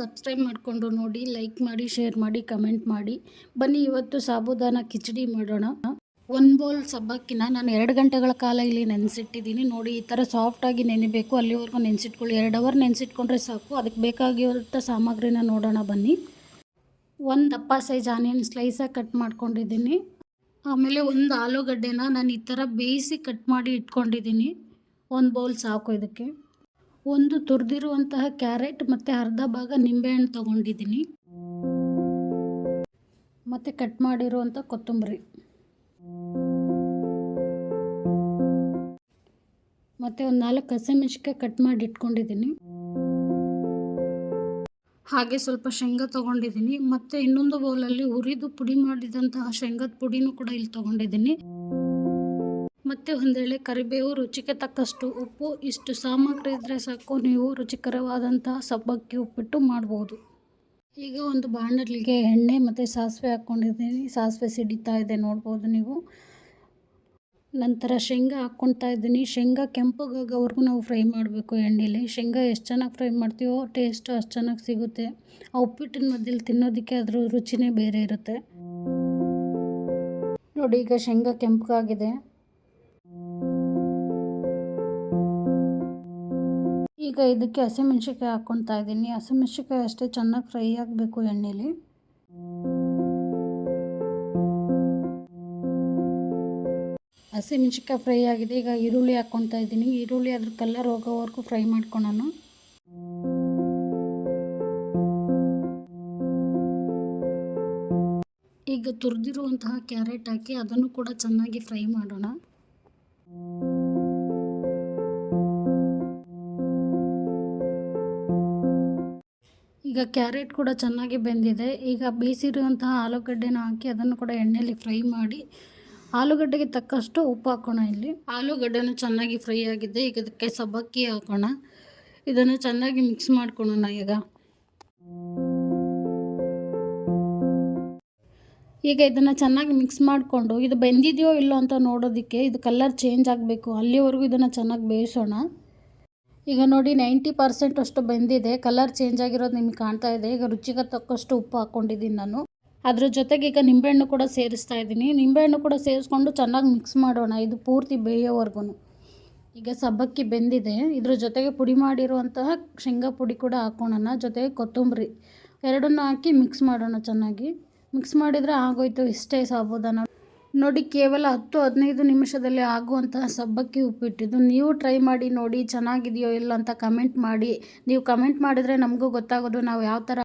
Subscribe ಮಾಡಿಕೊಂಡು ನೋಡಿ like ಮಾಡಿ ಶೇರ್ ಮಾಡಿ ಕಮೆಂಟ್ ಮಾಡಿ. ಬನ್ನಿ ಇವತ್ತು ಸಾಬುದಾನ ಕಿಚಡಿ ಮಾಡೋಣ. ಒಂದು ಬೌಲ್ ಸಬ್ಬಕ್ಕಿನ ನಾನು ಎರಡು ಗಂಟೆಗಳ ಕಾಲ ಇಲ್ಲಿ ನೆನೆಸಿಟ್ಟಿದ್ದೀನಿ. ನೋಡಿ, ಈ ಥರ ಸಾಫ್ಟಾಗಿ ನೆನೆಬೇಕು. ಅಲ್ಲಿವರೆಗೂ ನೆನೆಸಿಟ್ಕೊಳ್ಳಿ. ಎರಡು ಅವರ್ ನೆನೆಸಿಟ್ಕೊಂಡ್ರೆ ಸಾಕು. ಅದಕ್ಕೆ ಬೇಕಾಗಿರೋ ಸಾಮಗ್ರಿನ ನೋಡೋಣ ಬನ್ನಿ. ಒಂದು ದಪ್ಪ ಸೈಜ್ ಆನಿಯನ್ ಸ್ಲೈಸಾಗಿ ಕಟ್ ಮಾಡ್ಕೊಂಡಿದ್ದೀನಿ. ಆಮೇಲೆ ಒಂದು ಆಲೂಗಡ್ಡೆನ ನಾನು ಈ ಥರ ಬೇಯಿಸಿ ಕಟ್ ಮಾಡಿ ಇಟ್ಕೊಂಡಿದ್ದೀನಿ. ಒಂದು ಬೌಲ್ ಸಾಕು ಇದಕ್ಕೆ. ಒಂದು ತುರಿದಿರುವಂತಹ ಕ್ಯಾರೆಟ್ ಮತ್ತು ಅರ್ಧ ಭಾಗ ನಿಂಬೆಹಣ್ಣು ತೊಗೊಂಡಿದ್ದೀನಿ. ಮತ್ತು ಕಟ್ ಮಾಡಿರುವಂಥ ಕೊತ್ತಂಬರಿ. ಮತ್ತು ಒಂದು ನಾಲ್ಕು ಹಸಿಮೆಣ್ಸಿಕಾಯಿ ಕಟ್ ಮಾಡಿ ಇಟ್ಕೊಂಡಿದ್ದೀನಿ. ಹಾಗೆ ಸ್ವಲ್ಪ ಶೇಂಗಾ ತೊಗೊಂಡಿದ್ದೀನಿ. ಮತ್ತು ಇನ್ನೊಂದು ಬೌಲಲ್ಲಿ ಹುರಿದು ಪುಡಿ ಮಾಡಿದಂತಹ ಶೇಂಗಾದ ಪುಡಿನೂ ಕೂಡ ಇಲ್ಲಿ ತೊಗೊಂಡಿದ್ದೀನಿ. ಮತ್ತು ಒಂದೇಳೆ ಕರಿಬೇವು ರುಚಿಗೆ ತಕ್ಕಷ್ಟು ಉಪ್ಪು. ಇಷ್ಟು ಸಾಮಗ್ರಿ ಇದ್ದರೆ ಸಾಕು, ನೀವು ರುಚಿಕರವಾದಂತಹ ಸಬ್ಬಕ್ಕಿ ಉಪ್ಪಿಟ್ಟು ಮಾಡ್ಬೋದು. ಈಗ ಒಂದು ಬಾಣಲಿಗೆ ಎಣ್ಣೆ ಮತ್ತು ಸಾಸಿವೆ ಹಾಕ್ಕೊಂಡಿದ್ದೀನಿ ಸಾಸಿವೆ ಸಿಡಿತಾ ಇದೆ, ನೋಡ್ಬೋದು ನೀವು. ನಂತರ ಶೇಂಗಾ ಹಾಕ್ಕೊಳ್ತಾ ಇದ್ದೀನಿ. ಶೇಂಗಾ ಕೆಂಪಗಾಗೋವರೆಗೂ ನಾವು ಫ್ರೈ ಮಾಡಬೇಕು ಎಣ್ಣೆಲಿ. ಶೇಂಗಾ ಎಷ್ಟು ಚೆನ್ನಾಗಿ ಫ್ರೈ ಮಾಡ್ತೀವೋ ಟೇಸ್ಟು ಅಷ್ಟು ಚೆನ್ನಾಗಿ ಸಿಗುತ್ತೆ. ಆ ಉಪ್ಪಿಟ್ಟಿನ ಮಧ್ಯದಲ್ಲಿ ತಿನ್ನೋದಕ್ಕೆ ಅದ್ರ ರುಚಿನೇ ಬೇರೆ ಇರುತ್ತೆ. ನೋಡಿ, ಈಗ ಶೇಂಗಾ ಕೆಂಪಗಾಗಿದೆ ಈಗ ಇದಕ್ಕೆ ಹಸಿಮೆಣ್ಸಿಕಾಯಿ ಹಾಕ್ಕೊತಾ ಇದ್ದೀನಿ. ಹಸಿಮೆಣ್ಸಿಕಾಯಿ ಅಷ್ಟೇ ಚೆನ್ನಾಗಿ ಫ್ರೈ ಆಗಬೇಕು ಎಣ್ಣೆಲಿ. ಹಸಿಮೆಣ್ಸಿಕಾಯಿ ಫ್ರೈ ಆಗಿದೆ. ಈಗ ಈರುಳ್ಳಿ ಹಾಕ್ಕೊತಾ ಇದ್ದೀನಿ. ಈರುಳ್ಳಿ ಅದ್ರ ಕಲರ್ ಹೋಗೋವರೆಗೂ ಫ್ರೈ ಮಾಡ್ಕೊಳೋಣ. ಈಗ ತುರಿದಿರುವಂತಹ ಕ್ಯಾರೆಟ್ ಹಾಕಿ ಅದನ್ನು ಕೂಡ ಚೆನ್ನಾಗಿ ಫ್ರೈ ಮಾಡೋಣ. ಈಗ ಕ್ಯಾರೆಟ್ ಕೂಡ ಚೆನ್ನಾಗಿ ಬೆಂದಿದೆ. ಈಗ ಬೇಯಿಸಿರುವಂತಹ ಆಲೂಗಡ್ಡೆನ ಹಾಕಿ ಅದನ್ನು ಕೂಡ ಎಣ್ಣೆಯಲ್ಲಿ ಫ್ರೈ ಮಾಡಿ ಆಲೂಗಡ್ಡೆಗೆ ತಕ್ಕಷ್ಟು ಉಪ್ಪು ಹಾಕೋಣ ಇಲ್ಲಿ. ಆಲೂಗಡ್ಡೆನೂ ಚೆನ್ನಾಗಿ ಫ್ರೈ ಆಗಿದೆ. ಈಗ ಅದಕ್ಕೆ ಸಬ್ಬಕ್ಕಿ ಹಾಕೋಣ. ಇದನ್ನು ಚೆನ್ನಾಗಿ ಮಿಕ್ಸ್ ಮಾಡ್ಕೊಳ್ಳೋಣ ಈಗ. ಈಗ ಇದನ್ನು ಚೆನ್ನಾಗಿ ಮಿಕ್ಸ್ ಮಾಡಿಕೊಂಡು ಇದು ಬೆಂದಿದೆಯೋ ಇಲ್ಲೋ ಅಂತ ನೋಡೋದಕ್ಕೆ ಇದು ಕಲರ್ ಚೇಂಜ್ ಆಗಬೇಕು. ಅಲ್ಲಿವರೆಗೂ ಇದನ್ನು ಚೆನ್ನಾಗಿ ಬೇಯಿಸೋಣ. ಈಗ ನೋಡಿ ನೈಂಟಿ ಪರ್ಸೆಂಟ್ ಅಷ್ಟು ಬೆಂದಿದೆ. ಕಲರ್ ಚೇಂಜ್ ಆಗಿರೋದು ನಿಮಗೆ ಕಾಣ್ತಾ ಇದೆ. ಈಗ ರುಚಿಗೆ ತಕ್ಕಷ್ಟು ಉಪ್ಪು ಹಾಕ್ಕೊಂಡಿದ್ದೀನಿ ನಾನು. ಅದ್ರ ಜೊತೆಗೆ ಈಗ ನಿಂಬೆಹಣ್ಣು ಕೂಡ ಸೇರಿಸ್ತಾ ಇದ್ದೀನಿ. ನಿಂಬೆಹಣ್ಣು ಕೂಡ ಸೇರಿಸ್ಕೊಂಡು ಚೆನ್ನಾಗಿ ಮಿಕ್ಸ್ ಮಾಡೋಣ. ಇದು ಪೂರ್ತಿ ಬೇಯೋವರೆಗೂ ಈಗ ಸಬ್ಬಕ್ಕಿ ಬೆಂದಿದೆ. ಇದ್ರ ಜೊತೆಗೆ ಪುಡಿ ಮಾಡಿರುವಂತಹ ಶೇಂಗಾ ಪುಡಿ ಕೂಡ ಹಾಕೋಣ. ಜೊತೆಗೆ ಕೊತ್ತಂಬರಿ. ಎರಡನ್ನೂ ಹಾಕಿ ಮಿಕ್ಸ್ ಮಾಡೋಣ ಚೆನ್ನಾಗಿ. ಮಿಕ್ಸ್ ಮಾಡಿದರೆ ಆಗೋಯ್ತು. ಇಷ್ಟೇ ಸಾಬೂದಾನ. ನೋಡಿ ಕೇವಲ ಹತ್ತು ಹದಿನೈದು ನಿಮಿಷದಲ್ಲಿ ಆಗುವಂತಹ ಸಬ್ಬಕ್ಕಿ ಉಪ್ಪಿಟ್ಟಿದ್ದು. ನೀವು ಟ್ರೈ ಮಾಡಿ ನೋಡಿ ಚೆನ್ನಾಗಿದೆಯೋ ಇಲ್ಲ ಅಂತ ಕಮೆಂಟ್ ಮಾಡಿ. ನೀವು ಕಮೆಂಟ್ ಮಾಡಿದರೆ ನಮಗೂ ಗೊತ್ತಾಗೋದು ನಾವು ಯಾವ ಥರ